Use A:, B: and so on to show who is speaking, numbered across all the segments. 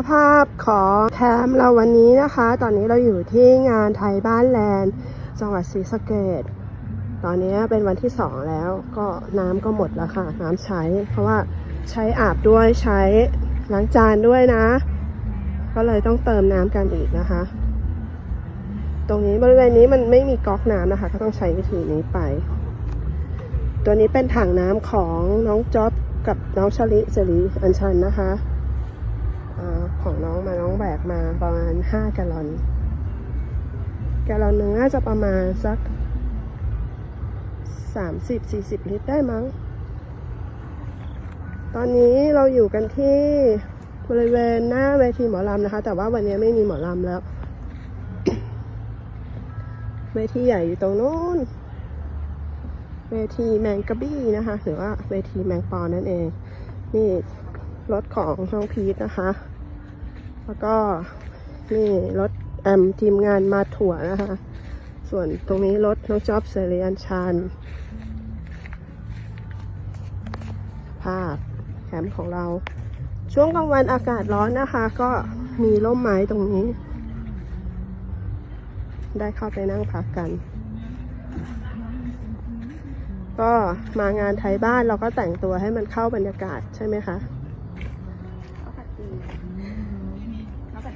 A: สภาพของแคมป์เราวันนี้นะคะ ตอนนี้เราอยู่ที่งานไทยบ้านแลนด์ จังหวัดศรีสะเกดตอนนี้เป็นวันที่สองแล้วก็น้ำก็หมดแล้วค่ะ น้ำใช้ เพราะว่าใช้อาบด้วยใช้ล้างจานด้วยนะ ก็เลยต้องเติมน้ำกันอีกนะคะ ตรงนี้บริเวณนี้มันไม่มีก๊อกน้ำนะคะ ก็ต้องใช้วิธีนี้ไป ตัวนี้เป็นถังน้ำของน้องจ๊อบกับน้องชลิเจลีอัญชันนะคะ ของน้องมาน้องแบกมาประมาณ5แกลลอนแกลลอนหนึ่งน่าจะประมาณสัก30-40ลิตรได้มั้ง ตอนนี้เราอยู่กันที่บริเวณหน้าเวทีหมอลำนะคะ แต่ว่าวันนี้ไม่มีหมอลำแล้ว เวทีใหญ่อยู่ตรงนู้น เวทีแมงกะบี้นะคะ หรือว่าเวทีแมงปอนั่นเอง นี่รถของน้องพีทนะคะ แล้วก็นี่รถแอมทีมงานมาถั่วนะคะ ส่วนตรงนี้รถน้องจ๊อบเซเรียนชันภาพแคมป์ของเรา ช่วงกลางวันอากาศร้อนนะคะ ก็มีร่มไม้ตรงนี้ ได้เข้าไปนั่งพักกัน ก็มางานไทยบ้านเราก็แต่งตัวให้มันเข้าบรรยากาศใช่ไหมคะ
B: ข้าวผัดตี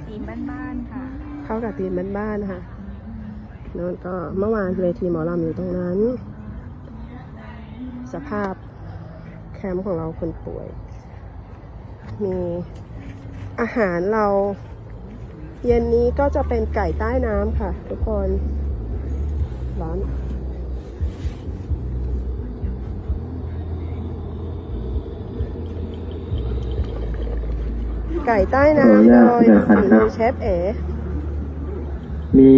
B: น ข้าวผัดตีนบ้านๆค่ะ
A: เข้ากับทีมบ้านๆนะคะโน่นก็เมื่อวานเวทีหมอลำอยู่ตรงนั้น สภาพแคมป์ของเราคนป่วย มีอาหารเรา เย็นนี้ก็จะเป็นไก่ใต้น้ำค่ะ ทุกคนร้อน ไก่ใต้น้ำโดยฝีมือเชฟเอ๋
C: มี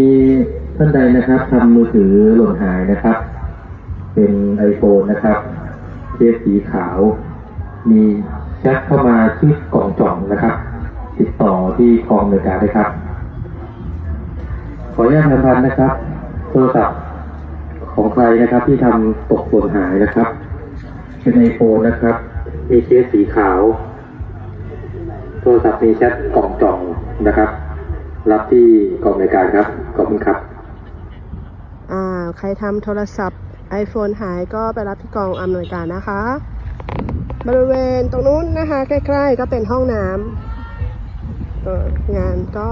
C: ท่านใดนะครับทำมือถือหล่นหายนะครับ เป็น iPhone นะครับเคสสีขาว มีแชทเข้ามาที่กล่องจ่องนะครับ ติดต่อที่กองบริการได้ครับ ขออนุญาตทำพันนะครับ โทรศัพท์ของใครนะครับที่ทำตกหล่นหายนะครับ เป็น iPhone นะครับ มีเคสสีขาว โทรศัพท์มีแชทกล่องจองนะครับ รับที่กองบริการครับ ขอบคุณครับ
A: อ่า ใครทำโทรศัพท์ iPhone หายก็ไปรับที่กองอำนวยการนะคะ บริเวณตรงนู้นนะคะ ใกล้ ๆ ก็เป็นห้องน้ำงานก็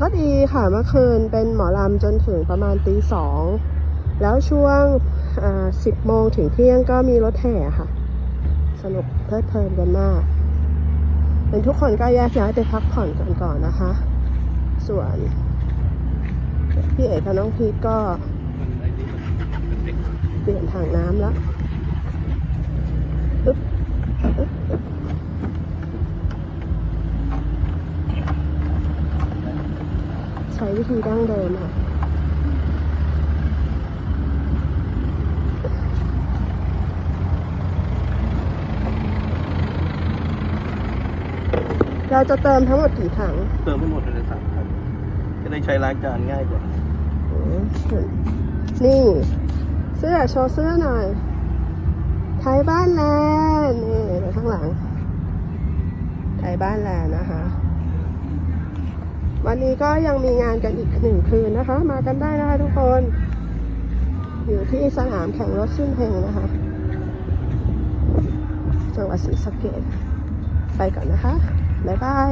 A: ก็ดีค่ะเมื่อคืนเป็นหมอลำจนถึงประมาณตีสองแล้วช่วงสิบโมงถึงเที่ยงก็มีรถแห่ค่ะ สนุกเพลิดเพลินกันมาก เป็นทุกคนก็แยกย้ายไปพักผ่อนกันก่อนนะคะ ส่วนพี่เอกกับน้องพีทก็เปลี่ยนถังน้ำแล้วอึ๊บอึ๊บใช้วิธีดั้งเดิมค่ะ เราจะเติมทั้งหมดกี่ถัง
D: เติมให้หมดเลยสามครับจะได้ใช้ล้างจานง่ายกว่า
A: นี่ เสื้อโชว์เสื้อหน่อย ไทยบ้านแลนด์นี่ไปข้างหลัง ไทยบ้านแลนด์นะคะ วันนี้ก็ยังมีงานกันอีกหนึ่งคืนนะคะ มากันได้นะคะทุกคน อยู่ที่สนามแข่งรถชื่นเพลงนะคะจังหวัดศรีสะเกษไปก่อนนะคะ บ๊ายบาย